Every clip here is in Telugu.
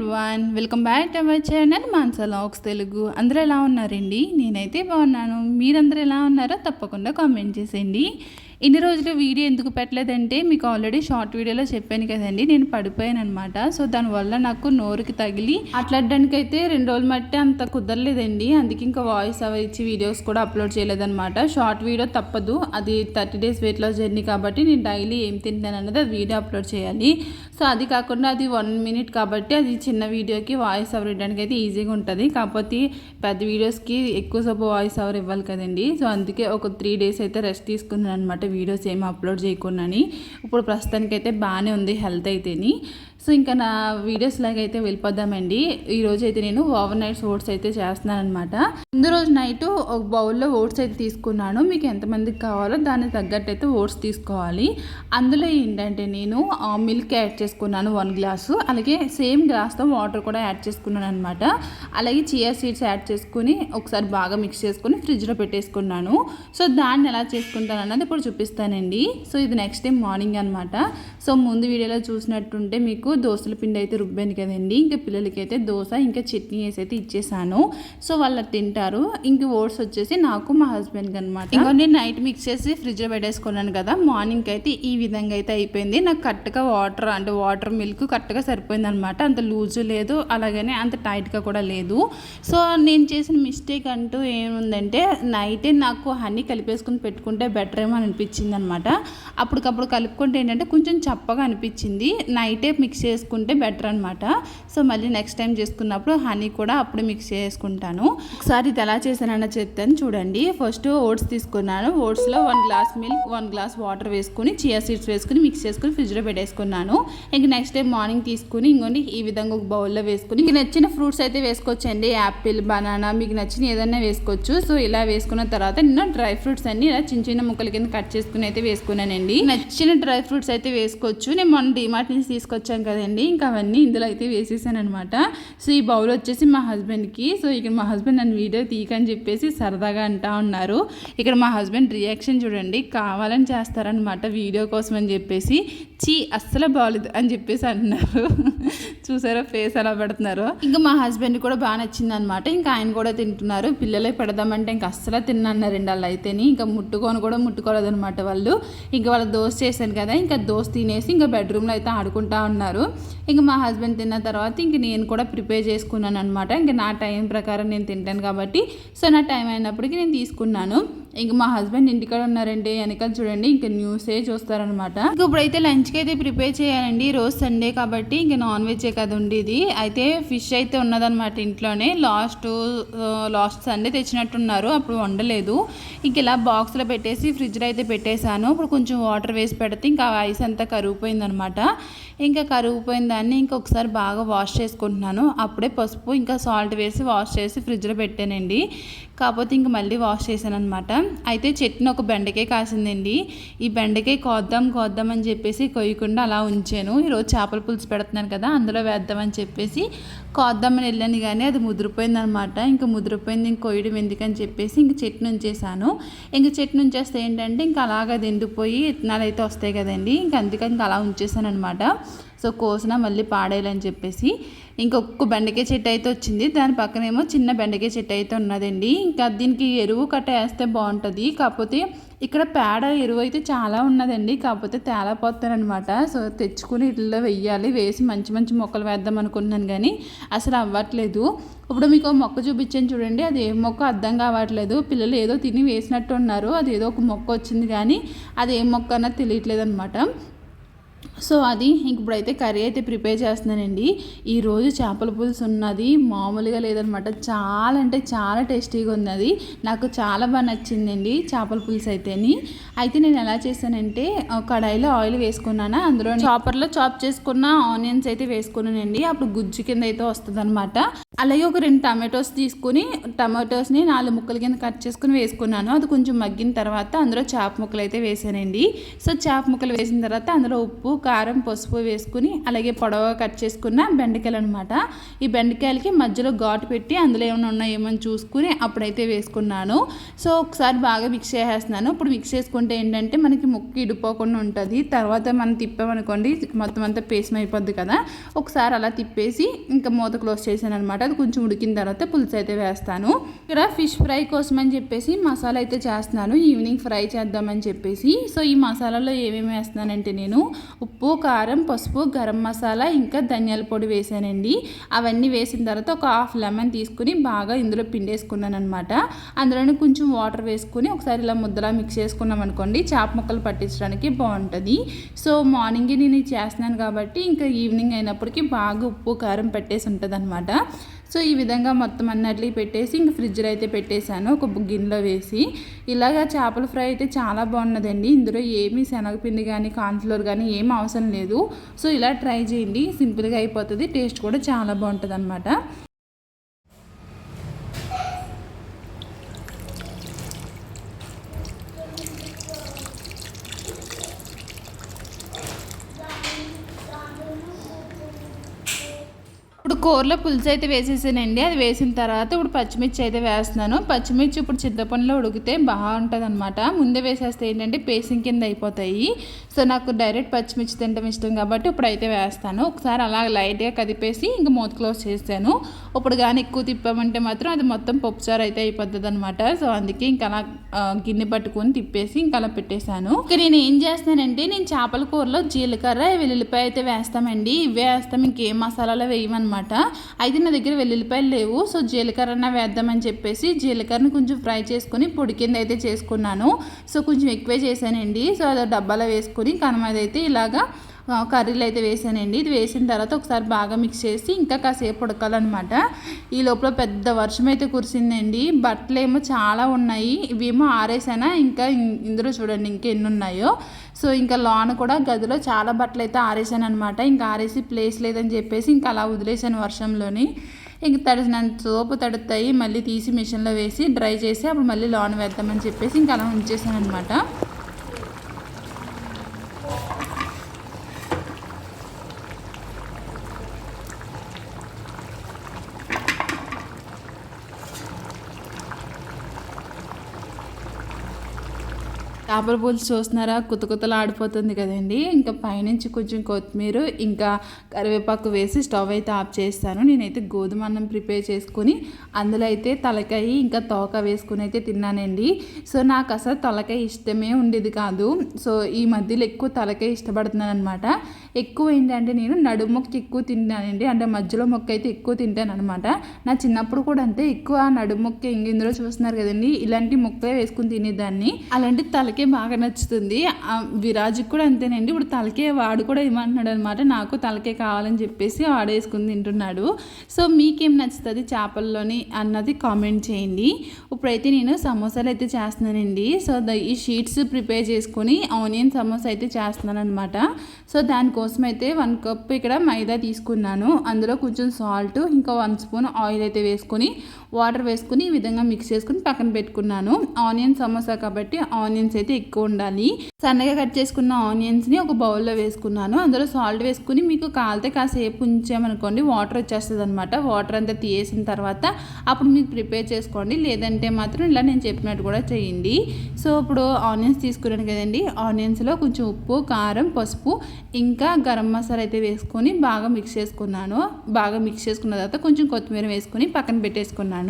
One welcome back to our channel Mansa లాక్స్ తెలుగు అందరూ ఎలా ఉన్నారండి? నేనైతే బాగున్నాను. మీరందరూ ఎలా ఉన్నారో తప్పకుండా కామెంట్ చేసేయండి. ఇన్ని రోజులు వీడియో ఎందుకు పెట్టలేదంటే మీకు ఆల్రెడీ షార్ట్ వీడియోలో చెప్పాను కదండి నేను పడిపోయాను అనమాట సో దానివల్ల నాకు నోరుకి తగిలి అట్లాడడానికి అయితే రెండు రోజులు మట్టి అంత కుదరలేదండి. అందుకే ఇంకా వాయిస్ అవి ఇచ్చి వీడియోస్ కూడా అప్లోడ్ చేయలేదన్నమాట. షార్ట్ వీడియో తప్పదు. అది thirty days weight loss journey కాబట్టి నేను డైలీ ఏం తింటాను అన్నది అది వీడియో అప్లోడ్ చేయాలి. సో అది కాకుండా అది వన్ మినిట్ కాబట్టి అది చిన్న వీడియోకి వాయిస్ అవర్ ఇవ్వడానికి అయితే ఈజీగా ఉంటుంది. కాకపోతే పెద్ద వీడియోస్కి ఎక్కువ సేపు వాయిస్ అవర్ ఇవ్వాలి కదండి. సో అందుకే ఒక త్రీ డేస్ అయితే రెస్ట్ తీసుకున్నాను అనమాట వీడియోస్ ఏం అప్లోడ్ చేయకుండా ఇప్పుడు ప్రస్తుతానికైతే బాగానే ఉంది హెల్త్ అయితేని. సో ఇంకా నా వీడియోస్ లాగైతే వెళ్ళిపోద్దామండి ఈరోజు అయితే నేను ఓవర్ నైట్స్ ఓట్స్ అయితే చేస్తున్నాను అనమాట ముందు రోజు నైట్ ఒక బౌల్లో ఓట్స్ అయితే తీసుకున్నాను. మీకు ఎంతమందికి కావాలో దానికి తగ్గట్టు అయితే ఓట్స్ తీసుకోవాలి. అందులో ఏంటంటే నేను మిల్క్ యాడ్ చేసుకున్నాను వన్ గ్లాసు. అలాగే సేమ్ గ్లాస్తో వాటర్ కూడా యాడ్ చేసుకున్నాను అనమాట అలాగే చియా సీడ్స్ యాడ్ చేసుకుని ఒకసారి బాగా మిక్స్ చేసుకుని ఫ్రిడ్జ్లో పెట్టేసుకున్నాను. సో దాన్ని ఎలా చేసుకుంటాను అన్నది ఇప్పుడు చూపిస్తానండి. సో ఇది నెక్స్ట్ డే మార్నింగ్ అనమాట సో ముందు వీడియోలో చూసినట్టుంటే మీకు దోశల పిండి అయితే రుబ్బాను కదండి. ఇంకా పిల్లలకి అయితే దోశ ఇంకా చట్నీ వేసి అయితే ఇచ్చేసాను. సో వాళ్ళు తింటారు. ఇంక ఓట్స్ వచ్చేసి నాకు మా హస్బెండ్కి అనమాట ఇంకా నేను నైట్ మిక్స్ చేసి ఫ్రిడ్జ్లో పెట్టేసుకున్నాను కదా. మార్నింగ్ అయితే ఈ విధంగా అయితే అయిపోయింది. నాకు కరెక్ట్గా వాటర్ అంటే వాటర్ మిల్క్ కరెక్ట్గా సరిపోయింది అనమాట అంత లూజ్ లేదు. అలాగనే అంత టైట్గా కూడా లేదు. సో నేను చేసిన మిస్టేక్ అంటూ ఏముందంటే నైటే నాకు హనీ కలిపేసుకుని పెట్టుకుంటే బెటర్ ఏమో అనిపించింది అనమాట అప్పటికప్పుడు కలుపుకుంటే ఏంటంటే కొంచెం చప్పగా అనిపించింది. నైటే మిక్స్ చేసుకుంటే బెటర్ అనమాట సో మళ్ళీ నెక్స్ట్ టైం చేసుకున్నప్పుడు హనీ కూడా అప్పుడు మిక్స్ చేసుకుంటాను. ఒకసారి ఇది ఎలా చేశానన్న చెప్తాను చూడండి. ఫస్ట్ ఓట్స్ తీసుకున్నాను. ఓట్స్లో one glass milk one glass water వేసుకుని చియా సీడ్స్ వేసుకుని మిక్స్ చేసుకుని ఫ్రిడ్జ్లో పెట్టేసుకున్నాను. ఇంక నెక్స్ట్ డే మార్నింగ్ తీసుకుని ఇంకోండి ఈ విధంగా ఒక బౌల్లో వేసుకుని మీకు నచ్చిన ఫ్రూట్స్ అయితే వేసుకోవచ్చండి. యాపిల్ బనానా మీకు నచ్చిన ఏదైనా వేసుకోవచ్చు. సో ఇలా వేసుకున్న తర్వాత నేను డ్రై ఫ్రూట్స్ అన్ని ఇలా చిన్న చిన్న ముక్కల కింద కట్ చేసుకుని అయితే వేసుకున్నానండి. నచ్చిన డ్రై ఫ్రూట్స్ అయితే వేసుకోవచ్చు. నేను మొన్న డిమార్ట్ నుంచి తీసుకొచ్చాను కదండి. ఇంకా అవన్నీ ఇందులో అయితే వేసేసాను అనమాట సో ఈ బౌల్ వచ్చేసి మా హస్బెండ్కి. సో ఇక్కడ మా హస్బెండ్ నన్ను వీడియో తీయకని చెప్పేసి సరదాగా అంటా ఉన్నారు. ఇక్కడ మా హస్బెండ్ రియాక్షన్ చూడండి. కావాలని చేస్తారనమాట వీడియో కోసం అని చెప్పేసి. చీ అస్సలు బాగలేదు అని చెప్పేసి అంటున్నారు. చూసారా ఫేస్ ఎలా పెడుతున్నారు. ఇంకా మా హస్బెండ్ కూడా బాగా నచ్చింది అనమాట ఇంకా ఆయన కూడా తింటున్నారు. పిల్లలే పెడదామంటే ఇంకా అస్సలు తిన్నన్నారండి వాళ్ళు అయితేని. ఇంకా ముట్టుకొని కూడా ముట్టుకోలేదనమాట వాళ్ళు. ఇంకా వాళ్ళ దోశ చేశాను కదా ఇంకా దోశ తినేసి ఇంకా బెడ్రూమ్లో అయితే ఆడుకుంటా ఉన్నారు. ఇంకా మా హస్బెండ్ తిన్న తర్వాత ఇంక నేను కూడా ప్రిపేర్ చేసుకున్నాను అనమాట ఇంకా నా టైం ప్రకారం నేను తింటాను కాబట్టి. సో నా టైం అయినప్పటికీ నేను తీసుకున్నాను. ఇంక మా హస్బెండ్ ఇంటికాడ ఉన్నారండి. వెనకాల చూడండి ఇంకా న్యూసే చూస్తారనమాట ఇంకా ఇప్పుడైతే లంచ్కి అయితే ప్రిపేర్ చేయాలండి. రోజు సండే కాబట్టి ఇంకా నాన్ వెజ్ కదా ఉండేది అయితే ఫిష్ అయితే ఉన్నదనమాట ఇంట్లోనే. లాస్ట్ లాస్ట్ సండే తెచ్చినట్టున్నారు. అప్పుడు వండలేదు. ఇంక ఇలా బాక్స్లో పెట్టేసి ఫ్రిడ్జ్లో అయితే పెట్టేశాను. ఇప్పుడు కొంచెం వాటర్ వేసి పెడితే ఇంకా ఐస్ అంతా కరిగిపోయిందనమాట ఇంకా కరిగిపోయిన దాన్ని ఇంకొకసారి బాగా వాష్ చేసుకుంటున్నాను. అప్పుడే పసుపు ఇంకా సాల్ట్ వేసి వాష్ చేసి ఫ్రిడ్జ్లో పెట్టానండి. కాకపోతే ఇంక మళ్ళీ వాష్ చేశాను అనమాట అయితే చెట్టుని ఒక బెండకాయ కాసిందండి. ఈ బెండకాయ కోద్దాం కోద్దాం అని చెప్పేసి కొయ్యకుండా అలా ఉంచాను. ఈరోజు చేపల పులుసు పెడుతున్నాను కదా అందులో వేద్దామని చెప్పేసి కోద్దామని వెళ్ళాను కానీ అది ముదిరిపోయింది అనమాట ఇంకా ముదిరిపోయింది ఇంక కొయ్యడం ఎందుకని చెప్పేసి ఇంక చెట్టు ఉంచేసాను ఇంక చెట్టు ఉంచేస్తే ఏంటంటే ఇంకా అలాగ అది ఎండిపోయి ఇత్తనాలు అయితే వస్తాయి కదండి. ఇంక అందుకని ఇంకా అలా ఉంచేసాను అనమాట సో కోసిన మళ్ళీ పాడేయాలని చెప్పేసి ఇంకొక బెండకాయ చెట్టు అయితే వచ్చింది. దాని పక్కనేమో చిన్న బెండకాయ చెట్టు అయితే ఉన్నదండి. ఇంకా దీనికి ఎరువు కట్ట వేస్తే బాగుంటుంది. కాకపోతే ఇక్కడ పేడ ఎరువు అయితే చాలా ఉన్నదండి. కాకపోతే తేలాపోతానమాట సో తెచ్చుకుని ఇట్లా వెయ్యాలి. వేసి మంచి మంచి మొక్కలు వేద్దాం అనుకున్నాను కానీ అసలు అవ్వట్లేదు. ఇప్పుడు మీకు మొక్క చూపించాను చూడండి. అది ఏ మొక్క అర్థం కావట్లేదు. పిల్లలు ఏదో తిని వేసినట్టు ఉన్నారు. అది ఏదో ఒక మొక్క వచ్చింది కానీ అది ఏ మొక్క అన్నది తెలియట్లేదు అనమాట సో అది ఇప్పుడైతే కర్రీ అయితే ప్రిపేర్ చేస్తున్నానండి. ఈరోజు చేపల పులుసు ఉన్నది మామూలుగా లేదనమాట. చాలా అంటే చాలా టేస్టీగా ఉన్నది నాకు చాలా బాగా నచ్చిందండి చేపల పులుసు అయితేని. అయితే నేను ఎలా చేశానంటే కడాయిలో ఆయిల్ వేసుకున్నాను అందులో చాపర్లో చాప్ చేసుకున్న ఆనియన్స్ అయితే వేసుకున్నానండి. అప్పుడు గుజ్జు కింద అయితే వస్తుంది అలాగే ఒక రెండు టమాటోస్ తీసుకుని టమాటోస్ని నాలుగు ముక్కల కింద కట్ చేసుకుని వేసుకున్నాను. అది కొంచెం మగ్గిన తర్వాత అందులో చేప ముక్కలు అయితే వేసానండి. సో చేప ముక్కలు వేసిన తర్వాత అందులో ఉప్పు కారం పసుపు వేసుకుని అలాగే పొడవగా కట్ చేసుకున్న బెండకాయలు అనమాట ఈ బెండకాయలకి మధ్యలో ఘాటు పెట్టి అందులో ఏమైనా ఉన్నాయేమో అని చూసుకుని అప్పుడైతే వేసుకున్నాను. సో ఒకసారి బాగా మిక్స్ చేసేస్తున్నాను. ఇప్పుడు మిక్స్ చేసుకుంటే ఏంటంటే మనకి ముక్కు ఇడిపోకుండా ఉంటుంది. తర్వాత మనం తిప్పామనుకోండి మొత్తం అంతా పేసం అయిపోద్ది కదా. ఒకసారి అలా తిప్పేసి ఇంకా మూత క్లోజ్ చేశాను అనమాట అది కొంచెం ఉడికిన తర్వాత పులుసు అయితే వేస్తాను. ఇక్కడ ఫిష్ ఫ్రై కోసం అని చెప్పేసి మసాలా అయితే చేస్తున్నాను. ఈవినింగ్ ఫ్రై చేద్దామని చెప్పేసి. సో ఈ మసాలాలో ఏమేమి వేస్తున్నానంటే నేను ఉప్పు ఉప్పు కారం పసుపు గరం మసాలా ఇంకా ధనియాల పొడి వేసానండి. అవన్నీ వేసిన తర్వాత ఒక హాఫ్ లెమన్ తీసుకుని బాగా ఇందులో పిండేసుకున్నాను అనమాట అందులోనే కొంచెం వాటర్ వేసుకుని ఒకసారి ఇలా ముద్దలా మిక్స్ చేసుకున్నాం అనుకోండి చేప ముక్కలు పట్టించడానికి బాగుంటుంది. సో మార్నింగే నేను చేస్తున్నాను కాబట్టి ఇంకా ఈవినింగ్ అయినప్పటికీ బాగా ఉప్పు కారం పెట్టేసి ఉంటుంది అనమాట సో ఈ విధంగా మొత్తం అన్నట్లు పెట్టేసి ఇంక ఫ్రిడ్జ్లో అయితే పెట్టేశాను. ఒక గిన్నెలో వేసి. ఇలాగా చేపల ఫ్రై అయితే చాలా బాగున్నదండి. ఇందులో ఏమీ శనగపిండి కానీ కార్న్ఫ్లోర్ కానీ ఏం అవసరం లేదు. సో ఇలా ట్రై చేయండి. సింపుల్గా అయిపోతుంది. టేస్ట్ కూడా చాలా బాగుంటుంది అనమాట కూరలో పులుసు అయితే వేసేసానండి. అది వేసిన తర్వాత ఇప్పుడు పచ్చిమిర్చి అయితే వేస్తున్నాను. పచ్చిమిర్చి ఇప్పుడు చింతపండులో ఉడికితే బాగుంటుంది అనమాట ముందే వేసేస్తే ఏంటంటే పేసింగ్ కింద అయిపోతాయి. సో నాకు డైరెక్ట్ పచ్చిమిర్చి తినడం ఇష్టం కాబట్టి ఇప్పుడు అయితే వేస్తాను. ఒకసారి అలా లైట్గా కదిపేసి ఇంకా మూత క్లోజ్ చేస్తాను ఇప్పుడు కానీ ఎక్కువ తిప్పామంటే మాత్రం అది మొత్తం పప్పుచారు అయితే అయిపోతుంది అనమాట సో అందుకే ఇంకా అలా గిన్నె పట్టుకొని తిప్పేసి ఇంకా అలా పెట్టేశాను. ఇక నేను ఏం చేస్తానంటే నేను చేపల కూరలో జీలకర్ర వెల్లుల్లిపాయ అయితే వేస్తామండి. ఇవే వేస్తాం. ఇంకేం మసాలాలో వేయమన్నమాట. అనమాట. అయితే నా దగ్గర వెల్లుల్లిపాయలు లేవు. సో జీలకర్ర వేద్దామని చెప్పేసి జీలకర్రని కొంచెం ఫ్రై చేసుకొని పొడి కింద అయితే చేసుకున్నాను. సో కొంచెం ఎక్కువే చేశానండి. సో అది డబ్బాలో వేసుకొని కనుమది అయితే ఇలాగా కర్రీలు అయితే వేసానండి. ఇది వేసిన తర్వాత ఒకసారి బాగా మిక్స్ చేసి ఇంకా కాసేపు ఉడకాలన్నమాట. ఈ లోపల పెద్ద వర్షం అయితే కురిసిందండి. బట్టలు ఏమో చాలా ఉన్నాయి. ఇవేమో ఆరేసానా? ఇంకా ఇందులో చూడండి ఇంకా ఎన్ని ఉన్నాయో. సో ఇంకా లోన కూడా గదిలో చాలా బట్టలు అయితే ఆరేసాను అనమాట ఇంకా ఆరేసి ప్లేస్ లేదని చెప్పేసి ఇంకా అలా వదిలేసాను వర్షంలోని. ఇంక తడిసినంత సోపు తడుతాయి. మళ్ళీ తీసి మిషన్లో వేసి డ్రై చేసి అప్పుడు మళ్ళీ లోన్ వేద్దామని చెప్పేసి ఇంకా అలా ఉంచేసాను అనమాట చేపల పులుసు చూస్తున్నారా? కుత కుతలు ఆడిపోతుంది కదండి. ఇంకా పైనుంచి కొంచెం కొత్తిమీర ఇంకా కరివేపాకు వేసి స్టవ్ అయితే ఆఫ్ చేస్తాను. నేనైతే గోధుమ అన్నం ప్రిపేర్ చేసుకొని అందులో అయితే తలకాయ ఇంకా తోక వేసుకుని అయితే తిన్నానండి. సో నాకు అసలు తలకాయ ఇష్టమే ఉండేది కాదు. సో ఈ మధ్యలో ఎక్కువ తలకాయ ఇష్టపడుతున్నాను అనమాట ఎక్కువ ఏంటంటే నేను నడుము మొక్క ఎక్కువ తింటానండి అంటే మధ్యలో మొక్క అయితే ఎక్కువ తింటాను అనమాట నా చిన్నప్పుడు కూడా అంతే. ఎక్కువ నడుము మొక్క ఇందులో చూస్తున్నారు కదండి. ఇలాంటి మొక్కలే వేసుకుని తినేదాన్ని. అలాంటి తలకే బాగా నచ్చుతుంది. విరాజ్కి కూడా అంతేనండి. ఇప్పుడు తలకే వాడు కూడా ఏమంటున్నాడు అనమాట నాకు తలకే కావాలని చెప్పేసి వాడేసుకుని తింటున్నాడు. సో మీకేం నచ్చుతుంది చేపల్లోని అన్నది కామెంట్ చేయండి. ఇప్పుడైతే నేను సమోసాలు అయితే చేస్తున్నానండి. సో ఈ షీట్స్ ప్రిపేర్ చేసుకొని ఆనియన్ సమోసా అయితే చేస్తున్నాను అనమాట సో దానికోసం అయితే వన్ కప్ ఇక్కడ మైదా తీసుకున్నాను. అందులో కొంచెం సాల్ట్ ఇంకా వన్ స్పూన్ ఆయిల్ అయితే వేసుకొని వాటర్ వేసుకుని ఈ విధంగా మిక్స్ చేసుకుని పక్కన పెట్టుకున్నాను. ఆనియన్ సమోసా కాబట్టి ఆనియన్స్ అయితే ఎక్కువ ఉండాలి. సన్నగా కట్ చేసుకున్న ఆనియన్స్ని ఒక బౌల్లో వేసుకున్నాను. అందులో సాల్ట్ వేసుకుని మీకు కాలితే కాసేపు ఉంచామనుకోండి వాటర్ వచ్చేస్తుంది అనమాట వాటర్ అంతా తీసేసిన తర్వాత అప్పుడు మీకు ప్రిపేర్ చేసుకోండి. లేదంటే మాత్రం ఇలా నేను చెప్పినట్టు కూడా చేయండి. సో ఇప్పుడు ఆనియన్స్ తీసుకున్నాను కదండి. ఆనియన్స్లో కొంచెం ఉప్పు కారం పసుపు ఇంకా గరం మసాలా అయితే వేసుకొని బాగా మిక్స్ చేసుకున్నాను. బాగా మిక్స్ చేసుకున్న తర్వాత కొంచెం కొత్తిమీర వేసుకొని పక్కన పెట్టేసుకున్నాను.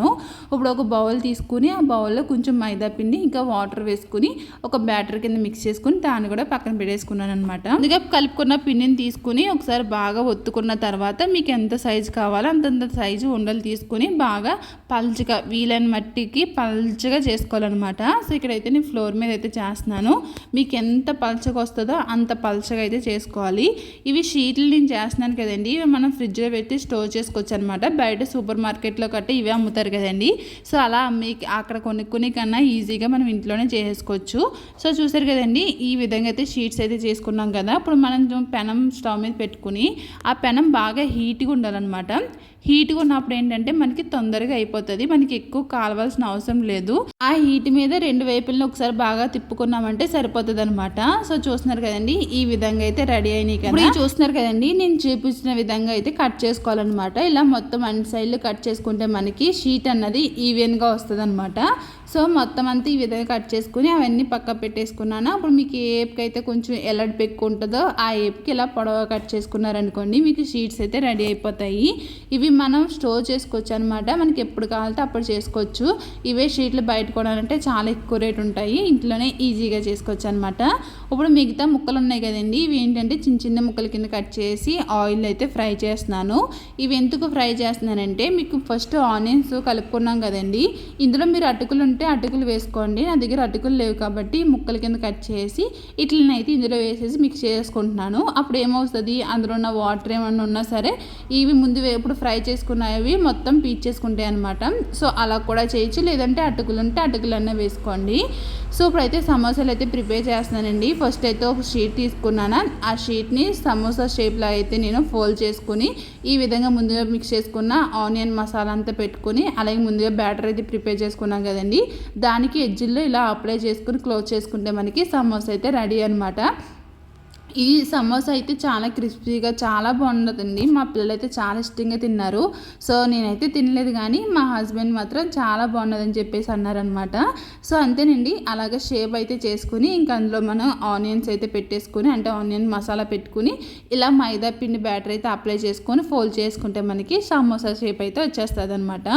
ఇప్పుడు ఒక బౌల్ తీసుకుని ఆ బౌల్లో కొంచెం మైదా పిండి ఇంకా వాటర్ వేసుకుని ఒక బ్యాటర్ కింద మిక్స్ చేసుకుని దాన్ని కూడా పక్కన పెట్టేసుకున్నాను అనమాట అందుకే కలుపుకున్న పిండిని తీసుకుని ఒకసారి బాగా ఒత్తుకున్న తర్వాత మీకు ఎంత సైజు కావాలో అంతంత సైజు ఉండలు తీసుకుని బాగా పల్చగా వీలైన మట్టికి పల్చగా చేసుకోవాలన్నమాట. సో ఇక్కడైతే నేను ఫ్లోర్ మీద అయితే చేస్తున్నాను. మీకు ఎంత పల్చగా వస్తుందో అంత పల్చగా అయితే చేసుకోవాలి. ఇవి షీట్లు నేను చేస్తున్నాను కదండి. ఇవి మనం ఫ్రిడ్జ్లో పెట్టి స్టోర్ చేసుకోవచ్చు అనమాట బయట సూపర్ మార్కెట్లో కట్టే ఇవే అమ్ముతారు. కదండి. సో అలా మీకు అక్కడ కొనుక్కునే కన్నా ఈజీగా మనం ఇంట్లోనే చేసుకోవచ్చు. సో చూసారు కదండి ఈ విధంగా అయితే షీట్స్ అయితే చేసుకున్నాం కదా. ఇప్పుడు మనం పెనం స్టవ్ మీద పెట్టుకుని ఆ పెనం బాగా హీట్గా ఉండాలన్నమాట. హీట్గా ఉన్నప్పుడు ఏంటంటే మనకి తొందరగా అయిపోతుంది. మనకి ఎక్కువ కాలవలసిన అవసరం లేదు. ఆ హీట్ మీద రెండు వైపులను ఒకసారి బాగా తిప్పుకున్నామంటే సరిపోతుంది అనమాట సో చూస్తున్నారు కదండి ఈ విధంగా అయితే రెడీ అయినాయి కదా. ఇప్పుడు చూస్తున్నారు కదండి నేను చూపించిన విధంగా అయితే కట్ చేసుకోవాలన్నమాట. ఇలా మొత్తం అన్ని సైడ్లు కట్ చేసుకుంటే మనకి షీట్ అన్నది ఈవెన్గా వస్తుంది అనమాట సో మొత్తం అంతా ఈ విధంగా కట్ చేసుకుని అవన్నీ పక్క పెట్టేసుకున్నాను. అప్పుడు మీకు ఏ ఏపుకి అయితే కొంచెం ఎల్లడి పెక్కు ఉంటుందో ఆ ఏపుకి ఇలా పొడవ కట్ చేసుకున్నారనుకోండి మీకు షీట్స్ అయితే రెడీ అయిపోతాయి. ఇవి మనం స్టోర్ చేసుకోవచ్చు అనమాట మనకి ఎప్పుడు కావాలంటే అప్పుడు చేసుకోవచ్చు. ఇవే షీట్లు బయట కొనాలంటే చాలా ఎక్కువ రేట్ ఉంటాయి. ఇంట్లోనే ఈజీగా చేసుకోవచ్చు అనమాట ఇప్పుడు మిగతా ముక్కలు ఉన్నాయి కదండి ఇవి ఏంటంటే చిన్న చిన్న ముక్కల కింద కట్ చేసి ఆయిల్ అయితే ఫ్రై చేస్తున్నాను. ఇవి ఎందుకు ఫ్రై చేస్తున్నానంటే మీకు ఫస్ట్ ఆనియన్స్ కలుపుకున్నాం కదండి ఇందులో మీరు అటుకులు ఉంటే అటుకులు వేసుకోండి. నా దగ్గర అటుకులు లేవు కాబట్టి ముక్కల కింద కట్ చేసి ఇట్లనైతే ఇందులో వేసేసి మిక్స్ చేసుకుంటున్నాను. అప్పుడు ఏమవుతుంది? అందులో ఉన్న వాటర్ ఏమన్నా ఉన్నా సరే ఇవి ముందు ఇప్పుడు ఫ్రై చేసుకున్నవి మొత్తం పీచేసుకుంటాయి అనమాట సో అలా కూడా చేయొచ్చు. లేదంటే అటుకులు ఉంటే అటుకులు అన్న వేసుకోండి. సో ఇప్పుడైతే సమోసాలు అయితే ప్రిపేర్ చేస్తున్నానండి. ఫస్ట్ అయితే ఒక షీట్ తీసుకున్నాను. ఆ షీట్ని సమోసా షేప్లో అయితే నేను ఫోల్డ్ చేసుకుని ఈ విధంగా ముందుగా మిక్స్ చేసుకున్న ఆనియన్ మసాలా అంతా పెట్టుకుని అలాగే ముందుగా బ్యాటర్ అయితే ప్రిపేర్ చేసుకున్నాం కదండి. దానికి ఎడ్జిల్లో ఇలా అప్లై చేసుకుని క్లోజ్ చేసుకుంటే మనకి సమోసా అయితే రెడీ అనమాట ఈ సమోసా అయితే చాలా క్రిస్పీగా చాలా బాగుంటుందండి మా పిల్లలు అయితే చాలా ఇష్టంగా తిన్నారు. సో నేనైతే తినలేదు కానీ మా హస్బెండ్ మాత్రం చాలా బాగున్నదని చెప్పేసి అన్నారనమాట సో అంతేనండి. అలాగే షేప్ అయితే చేసుకుని ఇంకా అందులో మనం ఆనియన్స్ అయితే పెట్టేసుకుని అంటే ఆనియన్ మసాలా పెట్టుకుని ఇలా మైదా పిండి బ్యాటర్ అయితే అప్లై చేసుకొని ఫోల్డ్ చేసుకుంటే మనకి సమోసా షేప్ అయితే వచ్చేస్తుంది అనమాట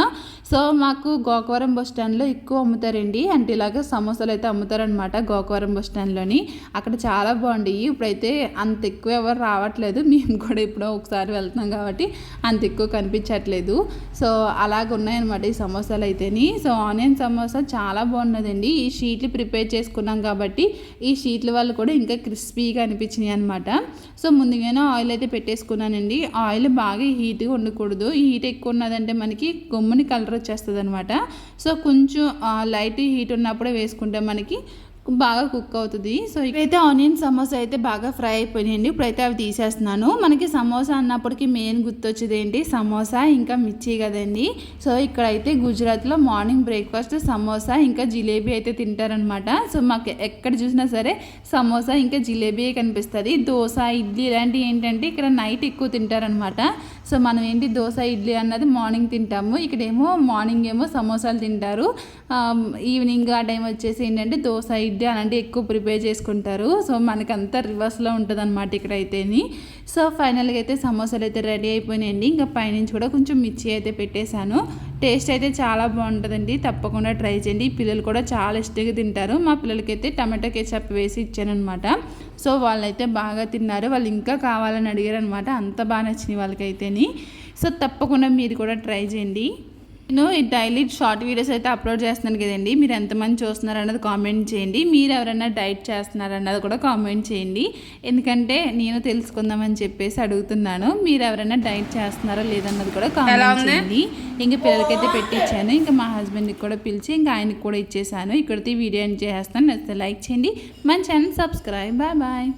సో మాకు గోకవరం బస్ స్టాండ్లో ఎక్కువ అమ్ముతారండి. అంటే ఇలాగ సమోసాలు అయితే అమ్ముతారనమాట గోకవరం బస్ స్టాండ్లోని. అక్కడ చాలా బాగుంటాయి ఇప్పుడైతే అయితే అంత ఎక్కువ ఎవరు రావట్లేదు. మేము కూడా ఇప్పుడు ఒకసారి వెళ్తున్నాం కాబట్టి అంత ఎక్కువ కనిపించట్లేదు. సో అలాగ ఉన్నాయన్నమాట ఈ సమోసాలు అయితేని. సో ఆనియన్ సమోసా చాలా బాగున్నదండి. ఈ షీట్లు ప్రిపేర్ చేసుకున్నాం కాబట్టి ఈ షీట్ల వల్ల కూడా ఇంకా క్రిస్పీగా అనిపించినాయి అనమాట సో ముందుగానే ఆయిల్ అయితే పెట్టేసుకున్నానండి. ఆయిల్ బాగా హీట్గా ఉండకూడదు. హీట్ ఎక్కువ ఉన్నదంటే మనకి గమ్ముని కలర్ వచ్చేస్తుంది అనమాట సో కొంచెం లైట్ హీట్ ఉన్నప్పుడే వేసుకుంటే మనకి బాగా కుక్ అవుతుంది. సో ఇక్కడైతే ఆనియన్ సమోసా అయితే బాగా ఫ్రై అయిపోయినాయండి. ఇప్పుడైతే అవి తీసేస్తున్నాను. మనకి సమోసా అన్నప్పటికీ మెయిన్ గుర్తొచ్చేది ఏంటి సమోసా ఇంకా మిర్చి కదండి. సో ఇక్కడైతే గుజరాత్లో మార్నింగ్ బ్రేక్ఫాస్ట్ సమోసా ఇంకా జిలేబీ అయితే తింటారనమాట సో మాకు ఎక్కడ చూసినా సరే సమోసా ఇంకా జిలేబీ కనిపిస్తుంది. దోశ ఇడ్లీ ఇలాంటివి ఏంటంటే ఇక్కడ నైట్ ఎక్కువ తింటారనమాట సో మనం ఏంటి దోశ ఇడ్లీ అన్నది మార్నింగ్ తింటాము. ఇక్కడేమో మార్నింగ్ ఏమో సమోసాలు తింటారు. ఈవినింగ్ ఆ టైం వచ్చేసి ఏంటంటే దోశ ఇడ్లీ అలాంటివి ఎక్కువ ప్రిపేర్ చేసుకుంటారు. సో మనకంతా రివర్స్లో ఉంటుంది అనమాట ఇక్కడైతేని. సో ఫైనల్గా అయితే సమోసాలు అయితే రెడీ అయిపోయినాయండి. ఇంకా పైనుంచి కూడా కొంచెం మిర్చి అయితే పెట్టేశాను. టేస్ట్ అయితే చాలా బాగుంటుందండి. తప్పకుండా ట్రై చేయండి. పిల్లలు కూడా చాలా ఇష్టంగా తింటారు. మా పిల్లలకైతే టమాటో కేచప్ వేసి ఇచ్చానమాట సో వాళ్ళైతే బాగా తిన్నారు. వాళ్ళు ఇంకా కావాలని అడిగారు అనమాట అంత బాగా నచ్చినాయి వాళ్ళకైతేని. సో తప్పకుండా మీరు కూడా ట్రై చేయండి. నేను ఈ డైలీ షార్ట్ వీడియోస్ అయితే అప్లోడ్ చేస్తున్నాను కదండి. మీరు ఎంతమంది చూస్తున్నారు అన్నది కామెంట్ చేయండి. మీరు ఎవరైనా డైట్ చేస్తున్నారు అన్నది కూడా కామెంట్ చేయండి. ఎందుకంటే నేను తెలుసుకుందామని చెప్పేసి అడుగుతున్నాను. మీరు ఎవరైనా డైట్ చేస్తున్నారో లేదన్నది కూడా కామెంట్ చేయండి. ఇంకా పిల్లలకైతే పెట్టించాను ఇంకా మా హస్బెండ్కి కూడా పిలిచి ఇంకా ఆయనకి కూడా ఇచ్చేసాను. ఇక్కడితే వీడియో చేస్తాను. నచ్చితే లైక్ చేయండి. మన ఛానల్ సబ్స్క్రైబ్. Bye bye.